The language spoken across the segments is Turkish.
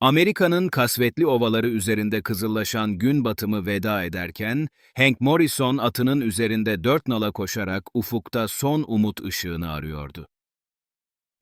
Amerika'nın kasvetli ovaları üzerinde kızıllaşan gün batımı veda ederken, Hank Morrison atının üzerinde dört nala koşarak ufukta son umut ışığını arıyordu.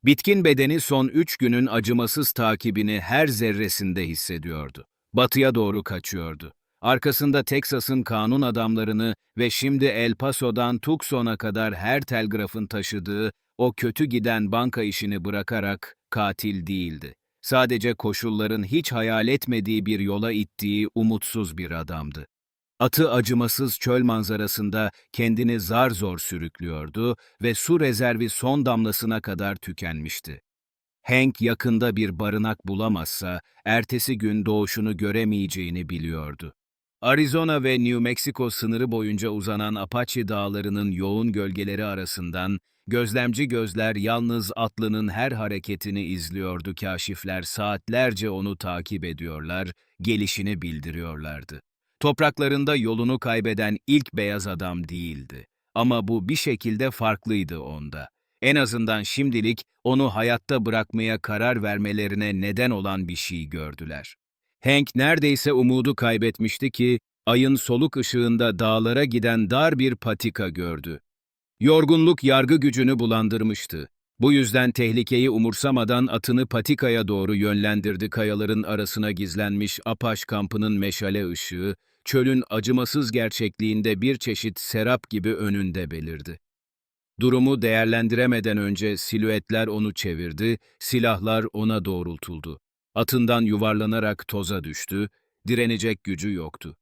Bitkin bedeni son üç günün acımasız takibini her zerresinde hissediyordu. Batıya doğru kaçıyordu. Arkasında Teksas'ın kanun adamlarını ve şimdi El Paso'dan Tucson'a kadar her telgrafın taşıdığı o kötü giden banka işini bırakarak katil değildi. Sadece koşulların hiç hayal etmediği bir yola ittiği umutsuz bir adamdı. Atı acımasız çöl manzarasında kendini zar zor sürüklüyordu ve su rezervi son damlasına kadar tükenmişti. Hank yakında bir barınak bulamazsa ertesi gün doğuşunu göremeyeceğini biliyordu. Arizona ve New Mexico sınırı boyunca uzanan Apache dağlarının yoğun gölgeleri arasından gözlemci gözler yalnız atlının her hareketini izliyordu kaşifler saatlerce onu takip ediyorlar, gelişini bildiriyorlardı. Topraklarında yolunu kaybeden ilk beyaz adam değildi. Ama bu bir şekilde farklıydı onda. En azından şimdilik onu hayatta bırakmaya karar vermelerine neden olan bir şey gördüler. Hank neredeyse umudu kaybetmişti ki ayın soluk ışığında dağlara giden dar bir patika gördü. Yorgunluk yargı gücünü bulandırmıştı. Bu yüzden tehlikeyi umursamadan atını patikaya doğru yönlendirdi kayaların arasına gizlenmiş Apaş kampının meşale ışığı, çölün acımasız gerçekliğinde bir çeşit serap gibi önünde belirdi. Durumu değerlendiremeden önce silüetler onu çevirdi, silahlar ona doğrultuldu. Atından yuvarlanarak toza düştü, direnecek gücü yoktu.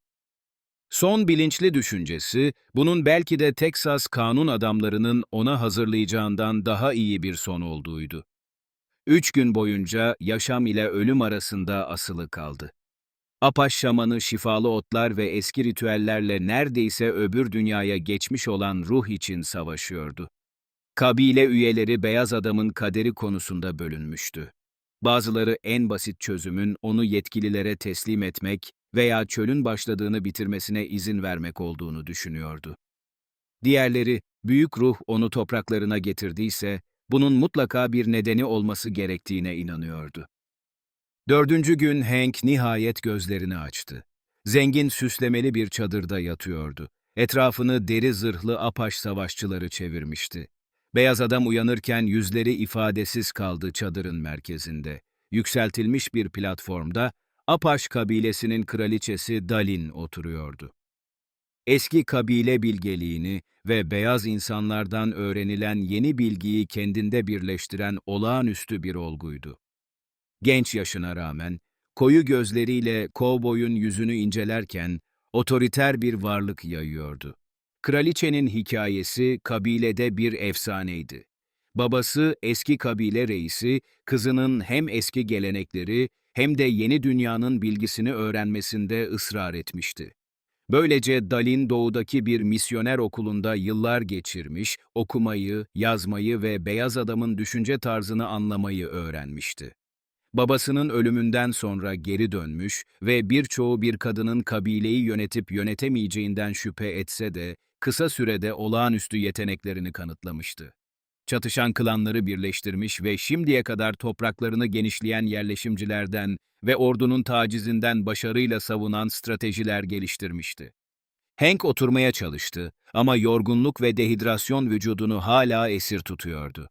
Son bilinçli düşüncesi, bunun belki de Teksas kanun adamlarının ona hazırlayacağından daha iyi bir son olduğuydu. Üç gün boyunca yaşam ile ölüm arasında asılı kaldı. Apaş şamanı şifalı otlar ve eski ritüellerle neredeyse öbür dünyaya geçmiş olan ruh için savaşıyordu. Kabile üyeleri beyaz adamın kaderi konusunda bölünmüştü. Bazıları en basit çözümün onu yetkililere teslim etmek veya çölün başladığını bitirmesine izin vermek olduğunu düşünüyordu. Diğerleri, büyük ruh onu topraklarına getirdiyse, bunun mutlaka bir nedeni olması gerektiğine inanıyordu. Dördüncü gün Hank nihayet gözlerini açtı. Zengin süslemeli bir çadırda yatıyordu. Etrafını deri zırhlı Apaş savaşçıları çevirmişti. Beyaz adam uyanırken yüzleri ifadesiz kaldı çadırın merkezinde. Yükseltilmiş bir platformda Apaş kabilesinin kraliçesi Dalin oturuyordu. Eski kabile bilgeliğini ve beyaz insanlardan öğrenilen yeni bilgiyi kendinde birleştiren olağanüstü bir olguydu. Genç yaşına rağmen, koyu gözleriyle kovboyun yüzünü incelerken otoriter bir varlık yayıyordu. Kraliçenin hikayesi kabilede bir efsaneydi. Babası eski kabile reisi, kızının hem eski gelenekleri hem de yeni dünyanın bilgisini öğrenmesinde ısrar etmişti. Böylece Dalin doğudaki bir misyoner okulunda yıllar geçirmiş, okumayı, yazmayı ve beyaz adamın düşünce tarzını anlamayı öğrenmişti. Babasının ölümünden sonra geri dönmüş ve birçoğu bir kadının kabileyi yönetip yönetemeyeceğinden şüphe etse de kısa sürede olağanüstü yeteneklerini kanıtlamıştı. Çatışan klanları birleştirmiş ve şimdiye kadar topraklarını genişleyen yerleşimcilerden ve ordunun tacizinden başarıyla savunan stratejiler geliştirmişti. Hank oturmaya çalıştı ama yorgunluk ve dehidrasyon vücudunu hala esir tutuyordu.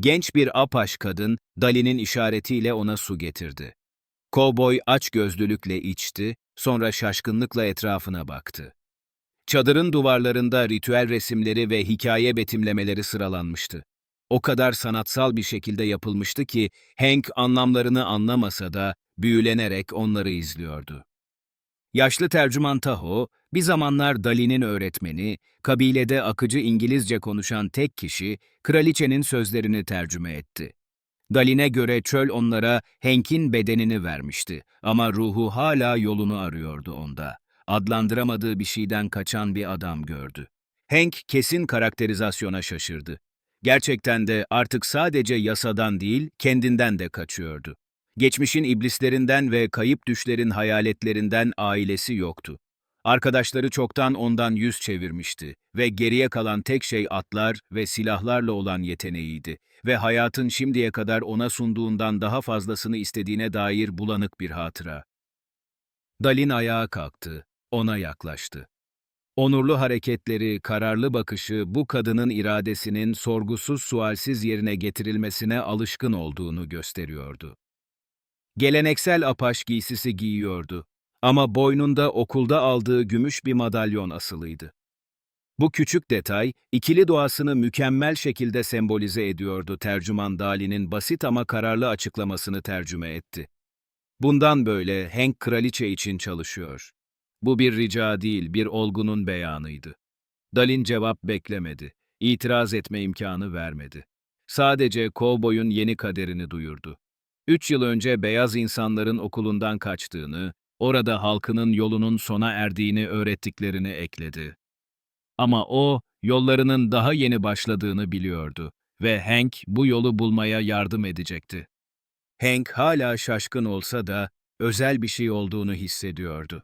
Genç bir apaş kadın, Dali'nin işaretiyle ona su getirdi. Kovboy aç gözlülükle içti, sonra şaşkınlıkla etrafına baktı. Çadırın duvarlarında ritüel resimleri ve hikaye betimlemeleri sıralanmıştı. O kadar sanatsal bir şekilde yapılmıştı ki Hank anlamlarını anlamasa da büyülenerek onları izliyordu. Yaşlı tercüman Taho, bir zamanlar Dali'nin öğretmeni, kabilede akıcı İngilizce konuşan tek kişi, kraliçenin sözlerini tercüme etti. Dalin'e göre çöl onlara Hank'in bedenini vermişti ama ruhu hala yolunu arıyordu onda. Adlandıramadığı bir şeyden kaçan bir adam gördü. Hank kesin karakterizasyona şaşırdı. Gerçekten de artık sadece yasadan değil, kendinden de kaçıyordu. Geçmişin iblislerinden ve kayıp düşlerin hayaletlerinden ailesi yoktu. Arkadaşları çoktan ondan yüz çevirmişti ve geriye kalan tek şey atlar ve silahlarla olan yeteneğiydi ve hayatın şimdiye kadar ona sunduğundan daha fazlasını istediğine dair bulanık bir hatıra. Dalin ayağa kalktı, ona yaklaştı. Onurlu hareketleri, kararlı bakışı bu kadının iradesinin sorgusuz sualsiz yerine getirilmesine alışkın olduğunu gösteriyordu. Geleneksel apaş giysisi giyiyordu ama boynunda okulda aldığı gümüş bir madalyon asılıydı. Bu küçük detay, ikili doğasını mükemmel şekilde sembolize ediyordu tercüman Dali'nin basit ama kararlı açıklamasını tercüme etti. Bundan böyle Hank kraliçe için çalışıyor. Bu bir rica değil, bir olgunun beyanıydı. Dalin cevap beklemedi. İtiraz etme imkanı vermedi. Sadece kovboyun yeni kaderini duyurdu. Üç yıl önce beyaz insanların okulundan kaçtığını, orada halkının yolunun sona erdiğini öğrettiklerini ekledi. Ama o, yollarının daha yeni başladığını biliyordu ve Hank bu yolu bulmaya yardım edecekti. Hank hala şaşkın olsa da özel bir şey olduğunu hissediyordu.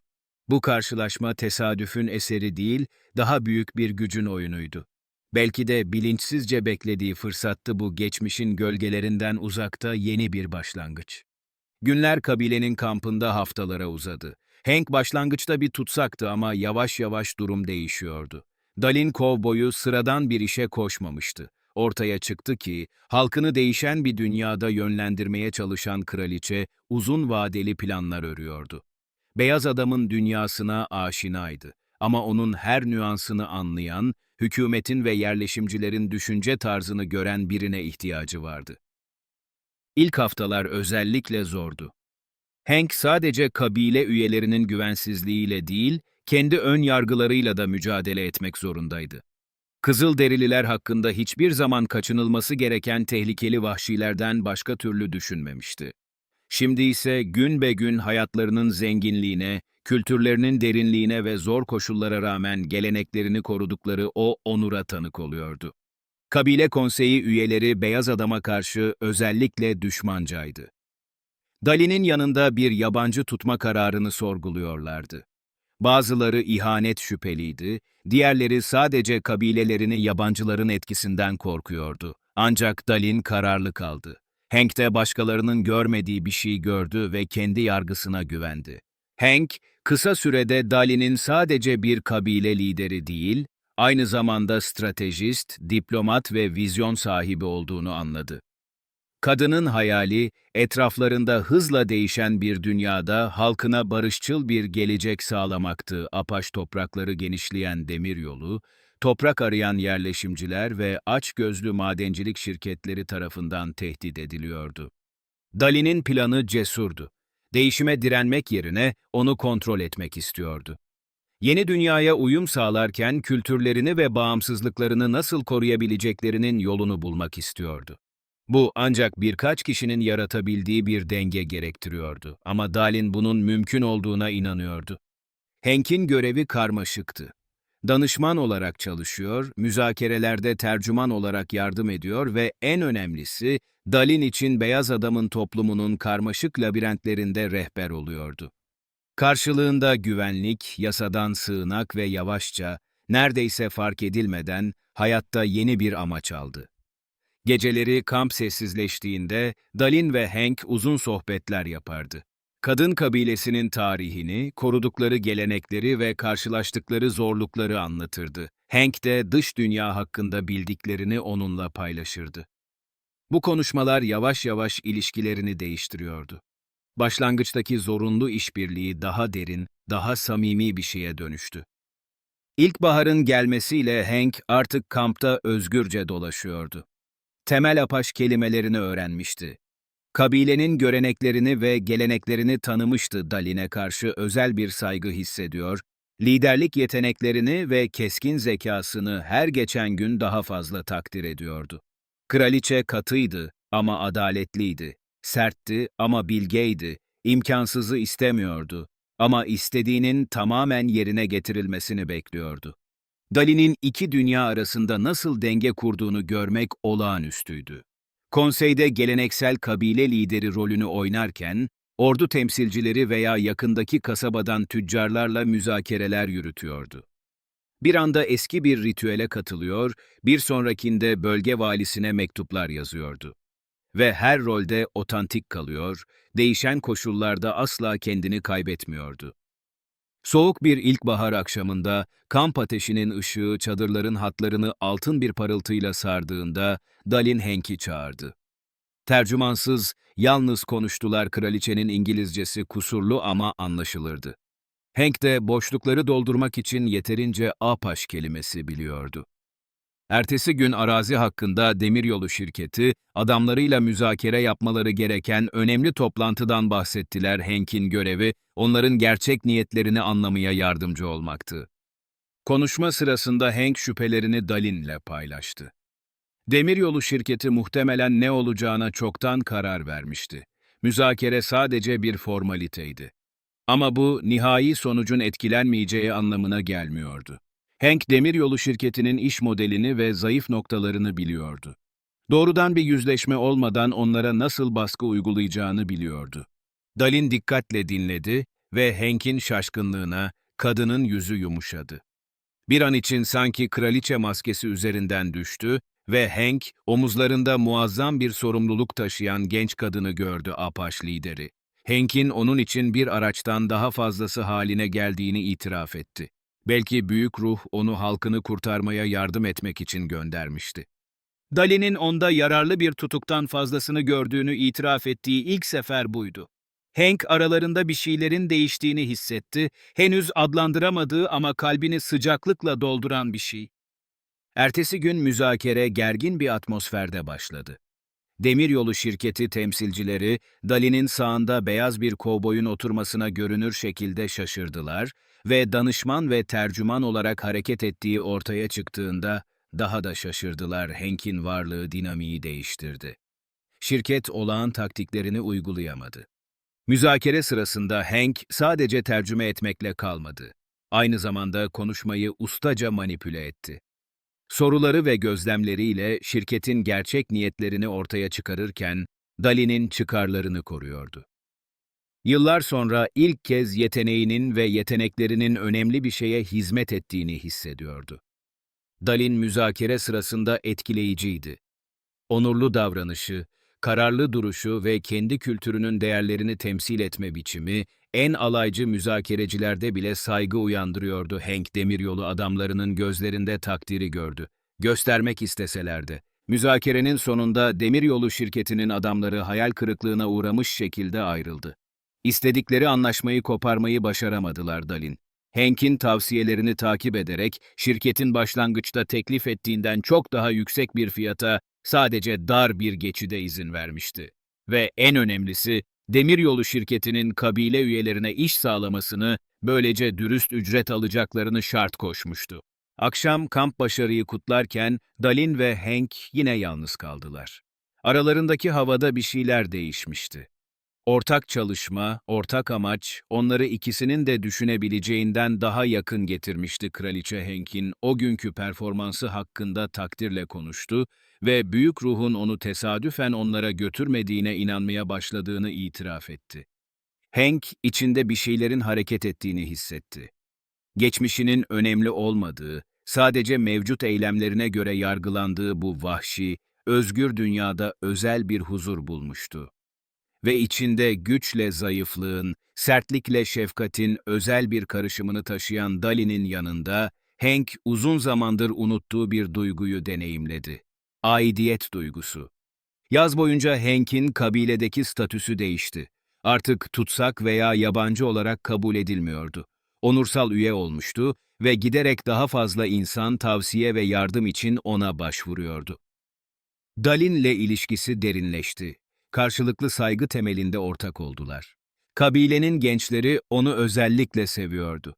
Bu karşılaşma tesadüfün eseri değil, daha büyük bir gücün oyunuydu. Belki de bilinçsizce beklediği fırsattı bu geçmişin gölgelerinden uzakta yeni bir başlangıç. Günler kabilenin kampında haftalara uzadı. Hank başlangıçta bir tutsaktı ama yavaş yavaş durum değişiyordu. Dalin kovboyu sıradan bir işe koşmamıştı. Ortaya çıktı ki, halkını değişen bir dünyada yönlendirmeye çalışan kraliçe uzun vadeli planlar örüyordu. Beyaz adamın dünyasına aşinaydı ama onun her nüansını anlayan, hükümetin ve yerleşimcilerin düşünce tarzını gören birine ihtiyacı vardı. İlk haftalar özellikle zordu. Hank sadece kabile üyelerinin güvensizliğiyle değil, kendi ön yargılarıyla da mücadele etmek zorundaydı. Kızılderililer hakkında hiçbir zaman kaçınılması gereken tehlikeli vahşilerden başka türlü düşünmemişti. Şimdi ise gün be gün hayatlarının zenginliğine, kültürlerinin derinliğine ve zor koşullara rağmen geleneklerini korudukları o onura tanık oluyordu. Kabile konseyi üyeleri beyaz adama karşı özellikle düşmancaydı. Dali'nin yanında bir yabancı tutma kararını sorguluyorlardı. Bazıları ihanet şüpheliydi, diğerleri sadece kabilelerini yabancıların etkisinden korkuyordu. Ancak Dalin kararlı kaldı. Hank de başkalarının görmediği bir şey gördü ve kendi yargısına güvendi. Hank, kısa sürede Dalin'in sadece bir kabile lideri değil, aynı zamanda stratejist, diplomat ve vizyon sahibi olduğunu anladı. Kadının hayali, etraflarında hızla değişen bir dünyada halkına barışçıl bir gelecek sağlamaktı. Apaş toprakları genişleyen demiryolu, toprak arayan yerleşimciler ve açgözlü madencilik şirketleri tarafından tehdit ediliyordu. Dali'nin planı cesurdu. Değişime direnmek yerine onu kontrol etmek istiyordu. Yeni dünyaya uyum sağlarken kültürlerini ve bağımsızlıklarını nasıl koruyabileceklerinin yolunu bulmak istiyordu. Bu ancak birkaç kişinin yaratabildiği bir denge gerektiriyordu ama Dalin bunun mümkün olduğuna inanıyordu. Hank'in görevi karmaşıktı. Danışman olarak çalışıyor, müzakerelerde tercüman olarak yardım ediyor ve en önemlisi Dalin için beyaz adamın toplumunun karmaşık labirentlerinde rehber oluyordu. Karşılığında güvenlik, yasadan sığınak ve yavaşça, neredeyse fark edilmeden hayatta yeni bir amaç aldı. Geceleri kamp sessizleştiğinde Dalin ve Hank uzun sohbetler yapardı. Kadın kabilesinin tarihini, korudukları gelenekleri ve karşılaştıkları zorlukları anlatırdı. Hank de dış dünya hakkında bildiklerini onunla paylaşırdı. Bu konuşmalar yavaş yavaş ilişkilerini değiştiriyordu. Başlangıçtaki zorunlu işbirliği daha derin, daha samimi bir şeye dönüştü. İlkbaharın gelmesiyle Hank artık kampta özgürce dolaşıyordu. Temel apaş kelimelerini öğrenmişti. Kabilenin göreneklerini ve geleneklerini tanımıştı Dalin'e karşı özel bir saygı hissediyor, liderlik yeteneklerini ve keskin zekasını her geçen gün daha fazla takdir ediyordu. Kraliçe katıydı ama adaletliydi, sertti ama bilgeydi, imkansızı istemiyordu ama istediğinin tamamen yerine getirilmesini bekliyordu. Dali'nin iki dünya arasında nasıl denge kurduğunu görmek olağanüstüydü. Konseyde geleneksel kabile lideri rolünü oynarken, ordu temsilcileri veya yakındaki kasabadan tüccarlarla müzakereler yürütüyordu. Bir anda eski bir ritüele katılıyor, bir sonrakinde bölge valisine mektuplar yazıyordu. Ve her rolde otantik kalıyor, değişen koşullarda asla kendini kaybetmiyordu. Soğuk bir ilkbahar akşamında kamp ateşinin ışığı çadırların hatlarını altın bir parıltıyla sardığında Dalin Hank'i çağırdı. Tercümansız, yalnız konuştular kraliçenin İngilizcesi kusurlu ama anlaşılırdı. Hank de boşlukları doldurmak için yeterince apaş kelimesi biliyordu. Ertesi gün arazi hakkında demiryolu şirketi, adamlarıyla müzakere yapmaları gereken önemli toplantıdan bahsettiler Hank'in görevi, onların gerçek niyetlerini anlamaya yardımcı olmaktı. Konuşma sırasında Hank şüphelerini Dalin'le paylaştı. Demiryolu şirketi muhtemelen ne olacağına çoktan karar vermişti. Müzakere sadece bir formaliteydi. Ama bu nihai sonucun etkilenmeyeceği anlamına gelmiyordu. Hank demiryolu şirketinin iş modelini ve zayıf noktalarını biliyordu. Doğrudan bir yüzleşme olmadan onlara nasıl baskı uygulayacağını biliyordu. Dalin dikkatle dinledi ve Hank'in şaşkınlığına kadının yüzü yumuşadı. Bir an için sanki kraliçe maskesi üzerinden düştü ve Hank omuzlarında muazzam bir sorumluluk taşıyan genç kadını gördü Apaş lideri. Hank'in onun için bir araçtan daha fazlası haline geldiğini itiraf etti. Belki büyük ruh onu halkını kurtarmaya yardım etmek için göndermişti. Dali'nin onda yararlı bir tutuktan fazlasını gördüğünü itiraf ettiği ilk sefer buydu. Hank aralarında bir şeylerin değiştiğini hissetti, henüz adlandıramadığı ama kalbini sıcaklıkla dolduran bir şey. Ertesi gün müzakere gergin bir atmosferde başladı. Demiryolu şirketi temsilcileri, Dali'nin sağında beyaz bir kovboyun oturmasına görünür şekilde şaşırdılar ve danışman ve tercüman olarak hareket ettiği ortaya çıktığında daha da şaşırdılar Hank'in varlığı dinamiği değiştirdi. Şirket olağan taktiklerini uygulayamadı. Müzakere sırasında Hank sadece tercüme etmekle kalmadı. Aynı zamanda konuşmayı ustaca manipüle etti. Soruları ve gözlemleriyle şirketin gerçek niyetlerini ortaya çıkarırken Dali'nin çıkarlarını koruyordu. Yıllar sonra ilk kez yeteneğinin ve yeteneklerinin önemli bir şeye hizmet ettiğini hissediyordu. Dalin müzakere sırasında etkileyiciydi. Onurlu davranışı, kararlı duruşu ve kendi kültürünün değerlerini temsil etme biçimi, en alaycı müzakerecilerde bile saygı uyandırıyordu Hank Demiryolu adamlarının gözlerinde takdiri gördü. Göstermek isteseler de. Müzakerenin sonunda Demiryolu şirketinin adamları hayal kırıklığına uğramış şekilde ayrıldı. İstedikleri anlaşmayı koparmayı başaramadılar Dalin. Hank'in tavsiyelerini takip ederek şirketin başlangıçta teklif ettiğinden çok daha yüksek bir fiyata sadece dar bir geçide izin vermişti. Ve en önemlisi demiryolu şirketinin kabile üyelerine iş sağlamasını, böylece dürüst ücret alacaklarını şart koşmuştu. Akşam kamp başarıyı kutlarken Dalin ve Hank yine yalnız kaldılar. Aralarındaki havada bir şeyler değişmişti. Ortak çalışma, ortak amaç, onları ikisinin de düşünebileceğinden daha yakın getirmişti Kraliçe Hank'in o günkü performansı hakkında takdirle konuştu ve büyük ruhun onu tesadüfen onlara götürmediğine inanmaya başladığını itiraf etti. Hank, içinde bir şeylerin hareket ettiğini hissetti. Geçmişinin önemli olmadığı, sadece mevcut eylemlerine göre yargılandığı bu vahşi, özgür dünyada özel bir huzur bulmuştu ve içinde güçle zayıflığın, sertlikle şefkatin özel bir karışımını taşıyan Dali'nin yanında, Hank uzun zamandır unuttuğu bir duyguyu deneyimledi. Aidiyet duygusu. Yaz boyunca Hank'in kabiledeki statüsü değişti. Artık tutsak veya yabancı olarak kabul edilmiyordu. Onursal üye olmuştu ve giderek daha fazla insan tavsiye ve yardım için ona başvuruyordu. Dalin'le ilişkisi derinleşti karşılıklı saygı temelinde ortak oldular. Kabilenin gençleri onu özellikle seviyordu.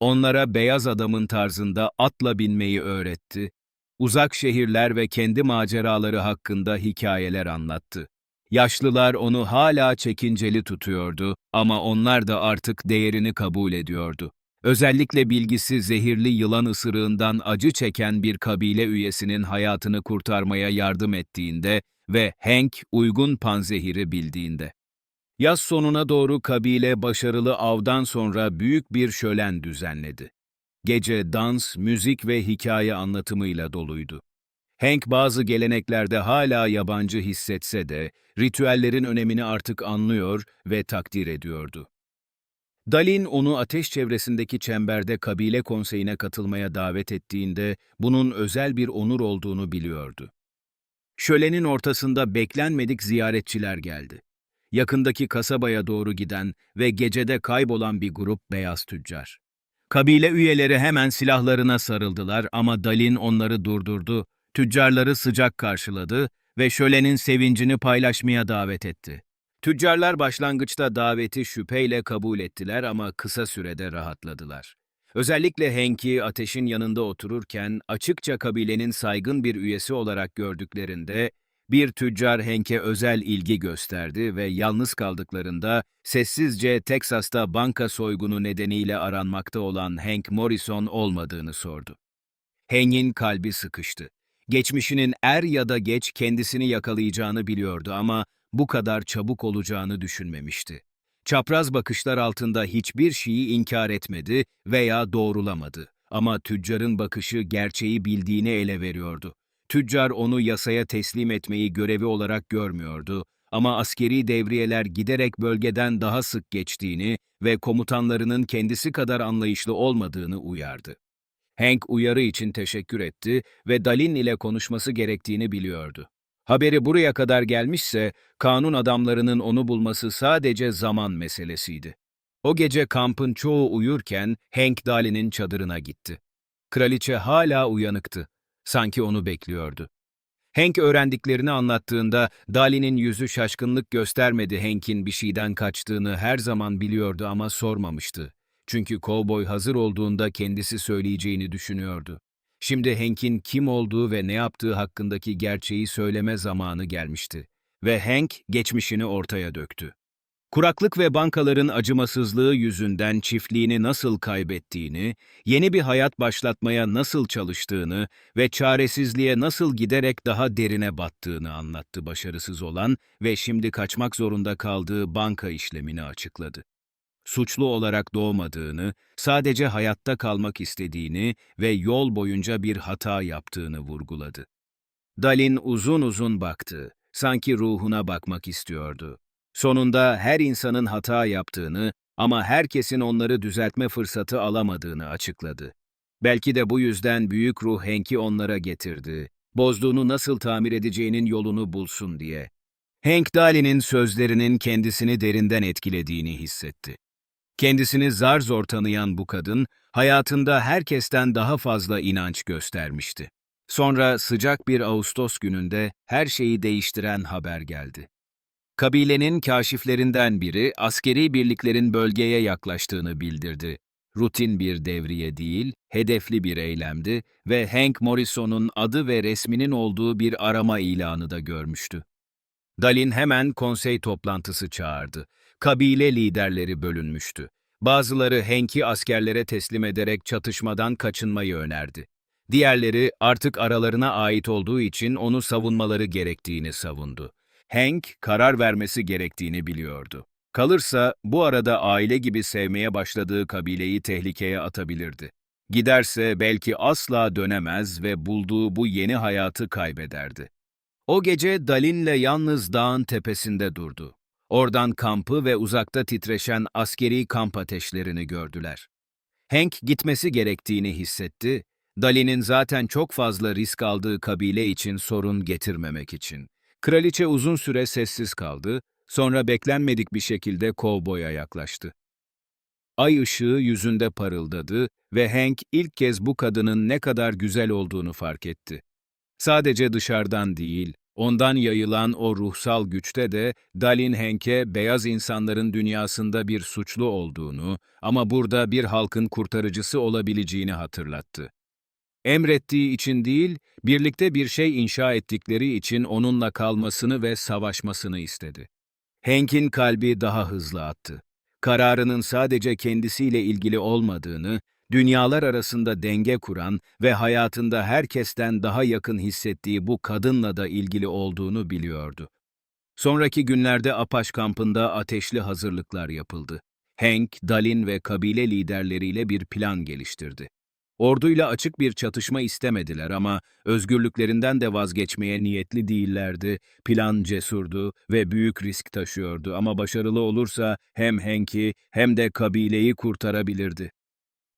Onlara beyaz adamın tarzında atla binmeyi öğretti, uzak şehirler ve kendi maceraları hakkında hikayeler anlattı. Yaşlılar onu hala çekinceli tutuyordu ama onlar da artık değerini kabul ediyordu. Özellikle bilgisi zehirli yılan ısırığından acı çeken bir kabile üyesinin hayatını kurtarmaya yardım ettiğinde ve Hank uygun panzehiri bildiğinde. Yaz sonuna doğru kabile başarılı avdan sonra büyük bir şölen düzenledi. Gece dans, müzik ve hikaye anlatımıyla doluydu. Hank bazı geleneklerde hala yabancı hissetse de ritüellerin önemini artık anlıyor ve takdir ediyordu. Dalin onu ateş çevresindeki çemberde kabile konseyine katılmaya davet ettiğinde bunun özel bir onur olduğunu biliyordu. Şölenin ortasında beklenmedik ziyaretçiler geldi. Yakındaki kasabaya doğru giden ve gecede kaybolan bir grup beyaz tüccar. Kabile üyeleri hemen silahlarına sarıldılar ama Dalin onları durdurdu, tüccarları sıcak karşıladı ve şölenin sevincini paylaşmaya davet etti. Tüccarlar başlangıçta daveti şüpheyle kabul ettiler ama kısa sürede rahatladılar. Özellikle Henk'i ateşin yanında otururken açıkça kabilenin saygın bir üyesi olarak gördüklerinde bir tüccar Henk'e özel ilgi gösterdi ve yalnız kaldıklarında sessizce Teksas'ta banka soygunu nedeniyle aranmakta olan Hank Morrison olmadığını sordu. Hank'in kalbi sıkıştı. Geçmişinin er ya da geç kendisini yakalayacağını biliyordu ama bu kadar çabuk olacağını düşünmemişti. Çapraz bakışlar altında hiçbir şeyi inkar etmedi veya doğrulamadı. Ama tüccarın bakışı gerçeği bildiğini ele veriyordu. Tüccar onu yasaya teslim etmeyi görevi olarak görmüyordu ama askeri devriyeler giderek bölgeden daha sık geçtiğini ve komutanlarının kendisi kadar anlayışlı olmadığını uyardı. Hank uyarı için teşekkür etti ve Dalin ile konuşması gerektiğini biliyordu. Haberi buraya kadar gelmişse, kanun adamlarının onu bulması sadece zaman meselesiydi. O gece kampın çoğu uyurken Hank Dalin'in çadırına gitti. Kraliçe hala uyanıktı. Sanki onu bekliyordu. Hank öğrendiklerini anlattığında Dalin'in yüzü şaşkınlık göstermedi Hank'in bir şeyden kaçtığını her zaman biliyordu ama sormamıştı. Çünkü kovboy hazır olduğunda kendisi söyleyeceğini düşünüyordu. Şimdi Hank'in kim olduğu ve ne yaptığı hakkındaki gerçeği söyleme zamanı gelmişti. Ve Hank geçmişini ortaya döktü. Kuraklık ve bankaların acımasızlığı yüzünden çiftliğini nasıl kaybettiğini, yeni bir hayat başlatmaya nasıl çalıştığını ve çaresizliğe nasıl giderek daha derine battığını anlattı başarısız olan ve şimdi kaçmak zorunda kaldığı banka işlemini açıkladı suçlu olarak doğmadığını, sadece hayatta kalmak istediğini ve yol boyunca bir hata yaptığını vurguladı. Dalin uzun uzun baktı, sanki ruhuna bakmak istiyordu. Sonunda her insanın hata yaptığını ama herkesin onları düzeltme fırsatı alamadığını açıkladı. Belki de bu yüzden büyük ruh Henk'i onlara getirdi, bozduğunu nasıl tamir edeceğinin yolunu bulsun diye. Hank Daly'nin sözlerinin kendisini derinden etkilediğini hissetti. Kendisini zar zor tanıyan bu kadın, hayatında herkesten daha fazla inanç göstermişti. Sonra sıcak bir Ağustos gününde her şeyi değiştiren haber geldi. Kabilenin kaşiflerinden biri askeri birliklerin bölgeye yaklaştığını bildirdi. Rutin bir devriye değil, hedefli bir eylemdi ve Hank Morrison'un adı ve resminin olduğu bir arama ilanı da görmüştü. Dalin hemen konsey toplantısı çağırdı kabile liderleri bölünmüştü. Bazıları Henk'i askerlere teslim ederek çatışmadan kaçınmayı önerdi. Diğerleri artık aralarına ait olduğu için onu savunmaları gerektiğini savundu. Hank karar vermesi gerektiğini biliyordu. Kalırsa bu arada aile gibi sevmeye başladığı kabileyi tehlikeye atabilirdi. Giderse belki asla dönemez ve bulduğu bu yeni hayatı kaybederdi. O gece Dalin'le yalnız dağın tepesinde durdu. Oradan kampı ve uzakta titreşen askeri kamp ateşlerini gördüler. Hank gitmesi gerektiğini hissetti, Dali'nin zaten çok fazla risk aldığı kabile için sorun getirmemek için. Kraliçe uzun süre sessiz kaldı, sonra beklenmedik bir şekilde kovboya yaklaştı. Ay ışığı yüzünde parıldadı ve Hank ilk kez bu kadının ne kadar güzel olduğunu fark etti. Sadece dışarıdan değil, Ondan yayılan o ruhsal güçte de Dalin Henk'e beyaz insanların dünyasında bir suçlu olduğunu ama burada bir halkın kurtarıcısı olabileceğini hatırlattı. Emrettiği için değil, birlikte bir şey inşa ettikleri için onunla kalmasını ve savaşmasını istedi. Henk'in kalbi daha hızlı attı. Kararının sadece kendisiyle ilgili olmadığını, dünyalar arasında denge kuran ve hayatında herkesten daha yakın hissettiği bu kadınla da ilgili olduğunu biliyordu. Sonraki günlerde Apaş kampında ateşli hazırlıklar yapıldı. Hank, Dalin ve kabile liderleriyle bir plan geliştirdi. Orduyla açık bir çatışma istemediler ama özgürlüklerinden de vazgeçmeye niyetli değillerdi. Plan cesurdu ve büyük risk taşıyordu ama başarılı olursa hem Hank'i hem de kabileyi kurtarabilirdi.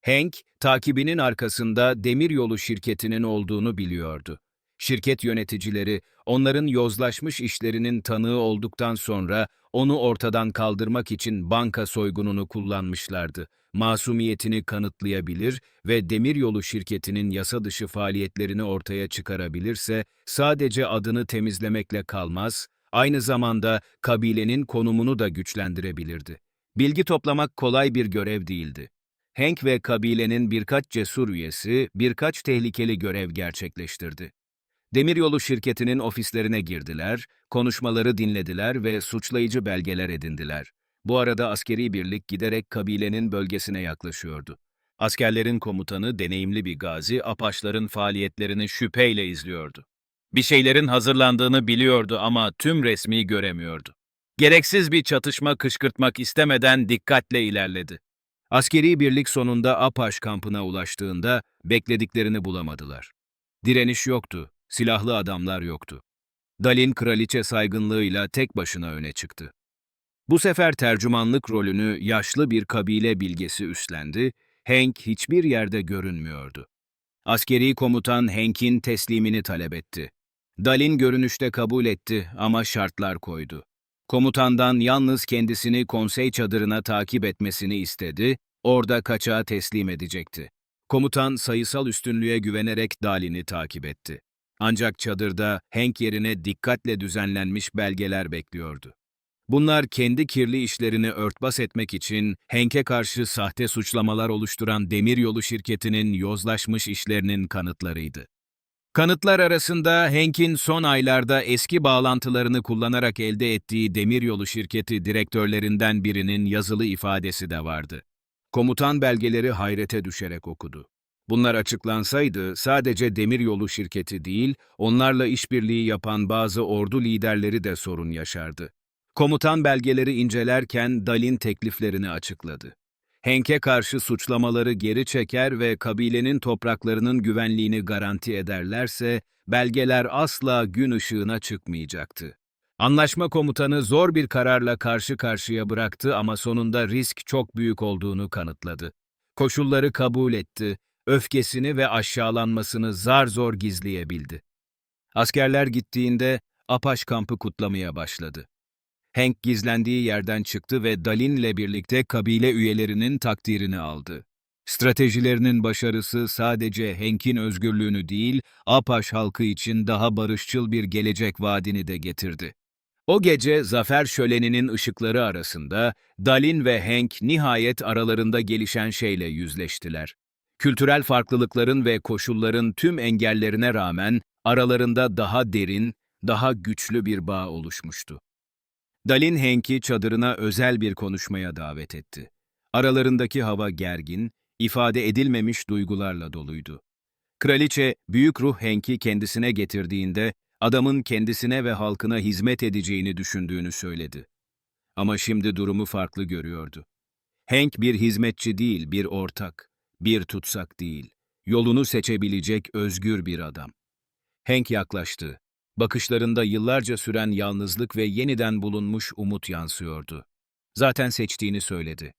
Hank, takibinin arkasında demiryolu şirketinin olduğunu biliyordu. Şirket yöneticileri, onların yozlaşmış işlerinin tanığı olduktan sonra onu ortadan kaldırmak için banka soygununu kullanmışlardı. Masumiyetini kanıtlayabilir ve demiryolu şirketinin yasa dışı faaliyetlerini ortaya çıkarabilirse sadece adını temizlemekle kalmaz, aynı zamanda kabilenin konumunu da güçlendirebilirdi. Bilgi toplamak kolay bir görev değildi. Hank ve kabilenin birkaç cesur üyesi birkaç tehlikeli görev gerçekleştirdi. Demiryolu şirketinin ofislerine girdiler, konuşmaları dinlediler ve suçlayıcı belgeler edindiler. Bu arada askeri birlik giderek kabilenin bölgesine yaklaşıyordu. Askerlerin komutanı deneyimli bir gazi, Apaçların faaliyetlerini şüpheyle izliyordu. Bir şeylerin hazırlandığını biliyordu ama tüm resmi göremiyordu. Gereksiz bir çatışma kışkırtmak istemeden dikkatle ilerledi. Askeri birlik sonunda Apaş kampına ulaştığında beklediklerini bulamadılar. Direniş yoktu, silahlı adamlar yoktu. Dalin kraliçe saygınlığıyla tek başına öne çıktı. Bu sefer tercümanlık rolünü yaşlı bir kabile bilgesi üstlendi, Hank hiçbir yerde görünmüyordu. Askeri komutan Hank'in teslimini talep etti. Dalin görünüşte kabul etti ama şartlar koydu. Komutandan yalnız kendisini konsey çadırına takip etmesini istedi, orada kaçağı teslim edecekti. Komutan sayısal üstünlüğe güvenerek Dalin'i takip etti. Ancak çadırda Hank yerine dikkatle düzenlenmiş belgeler bekliyordu. Bunlar kendi kirli işlerini örtbas etmek için Hank'e karşı sahte suçlamalar oluşturan demiryolu şirketinin yozlaşmış işlerinin kanıtlarıydı. Kanıtlar arasında Hank'in son aylarda eski bağlantılarını kullanarak elde ettiği demiryolu şirketi direktörlerinden birinin yazılı ifadesi de vardı. Komutan belgeleri hayrete düşerek okudu. Bunlar açıklansaydı sadece demiryolu şirketi değil, onlarla işbirliği yapan bazı ordu liderleri de sorun yaşardı. Komutan belgeleri incelerken Dalin tekliflerini açıkladı. Henk'e karşı suçlamaları geri çeker ve kabilenin topraklarının güvenliğini garanti ederlerse, belgeler asla gün ışığına çıkmayacaktı. Anlaşma komutanı zor bir kararla karşı karşıya bıraktı ama sonunda risk çok büyük olduğunu kanıtladı. Koşulları kabul etti, öfkesini ve aşağılanmasını zar zor gizleyebildi. Askerler gittiğinde Apaş kampı kutlamaya başladı. Hank gizlendiği yerden çıktı ve Dalin'le birlikte kabile üyelerinin takdirini aldı. Stratejilerinin başarısı sadece Hank'in özgürlüğünü değil, Apaş halkı için daha barışçıl bir gelecek vaadini de getirdi. O gece zafer şöleninin ışıkları arasında Dalin ve Hank nihayet aralarında gelişen şeyle yüzleştiler. Kültürel farklılıkların ve koşulların tüm engellerine rağmen aralarında daha derin, daha güçlü bir bağ oluşmuştu. Dalin Hank'i çadırına özel bir konuşmaya davet etti. Aralarındaki hava gergin, ifade edilmemiş duygularla doluydu. Kraliçe, büyük ruh Hank'i kendisine getirdiğinde adamın kendisine ve halkına hizmet edeceğini düşündüğünü söyledi. Ama şimdi durumu farklı görüyordu. Hank bir hizmetçi değil, bir ortak, bir tutsak değil, yolunu seçebilecek özgür bir adam. Hank yaklaştı. Bakışlarında yıllarca süren yalnızlık ve yeniden bulunmuş umut yansıyordu. Zaten seçtiğini söyledi.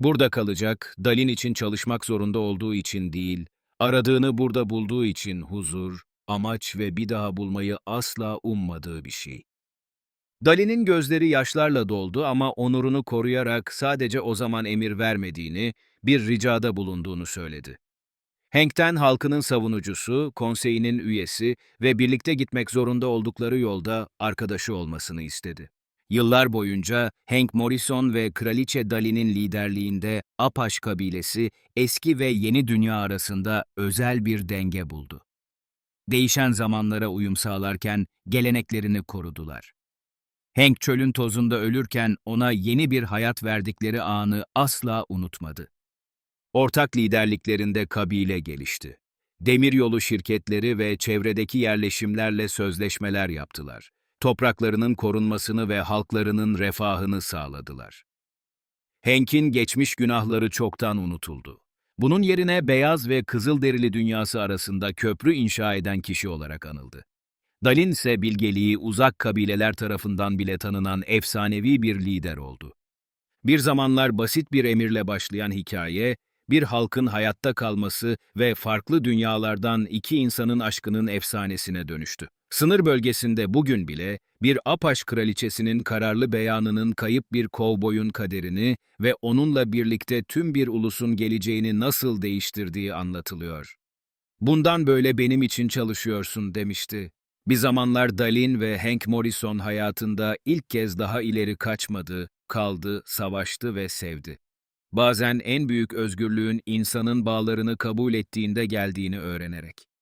Burada kalacak, Dalin için çalışmak zorunda olduğu için değil, aradığını burada bulduğu için huzur, amaç ve bir daha bulmayı asla ummadığı bir şey. Dalin'in gözleri yaşlarla doldu ama onurunu koruyarak sadece o zaman emir vermediğini, bir ricada bulunduğunu söyledi. Hank'ten halkının savunucusu, konseyinin üyesi ve birlikte gitmek zorunda oldukları yolda arkadaşı olmasını istedi. Yıllar boyunca Hank Morrison ve Kraliçe Dalin'in liderliğinde Apaş kabilesi eski ve yeni dünya arasında özel bir denge buldu. Değişen zamanlara uyum sağlarken geleneklerini korudular. Hank çölün tozunda ölürken ona yeni bir hayat verdikleri anı asla unutmadı. Ortak liderliklerinde kabile gelişti. Demiryolu şirketleri ve çevredeki yerleşimlerle sözleşmeler yaptılar. Topraklarının korunmasını ve halklarının refahını sağladılar. Hank'in geçmiş günahları çoktan unutuldu. Bunun yerine beyaz ve kızıl derili dünyası arasında köprü inşa eden kişi olarak anıldı. Dalin ise bilgeliği uzak kabileler tarafından bile tanınan efsanevi bir lider oldu. Bir zamanlar basit bir emirle başlayan hikaye, bir halkın hayatta kalması ve farklı dünyalardan iki insanın aşkının efsanesine dönüştü. Sınır bölgesinde bugün bile bir Apaş kraliçesinin kararlı beyanının kayıp bir kovboyun kaderini ve onunla birlikte tüm bir ulusun geleceğini nasıl değiştirdiği anlatılıyor. Bundan böyle benim için çalışıyorsun demişti. Bir zamanlar Dalin ve Hank Morrison hayatında ilk kez daha ileri kaçmadı, kaldı, savaştı ve sevdi. Bazen en büyük özgürlüğün insanın bağlarını kabul ettiğinde geldiğini öğrenerek.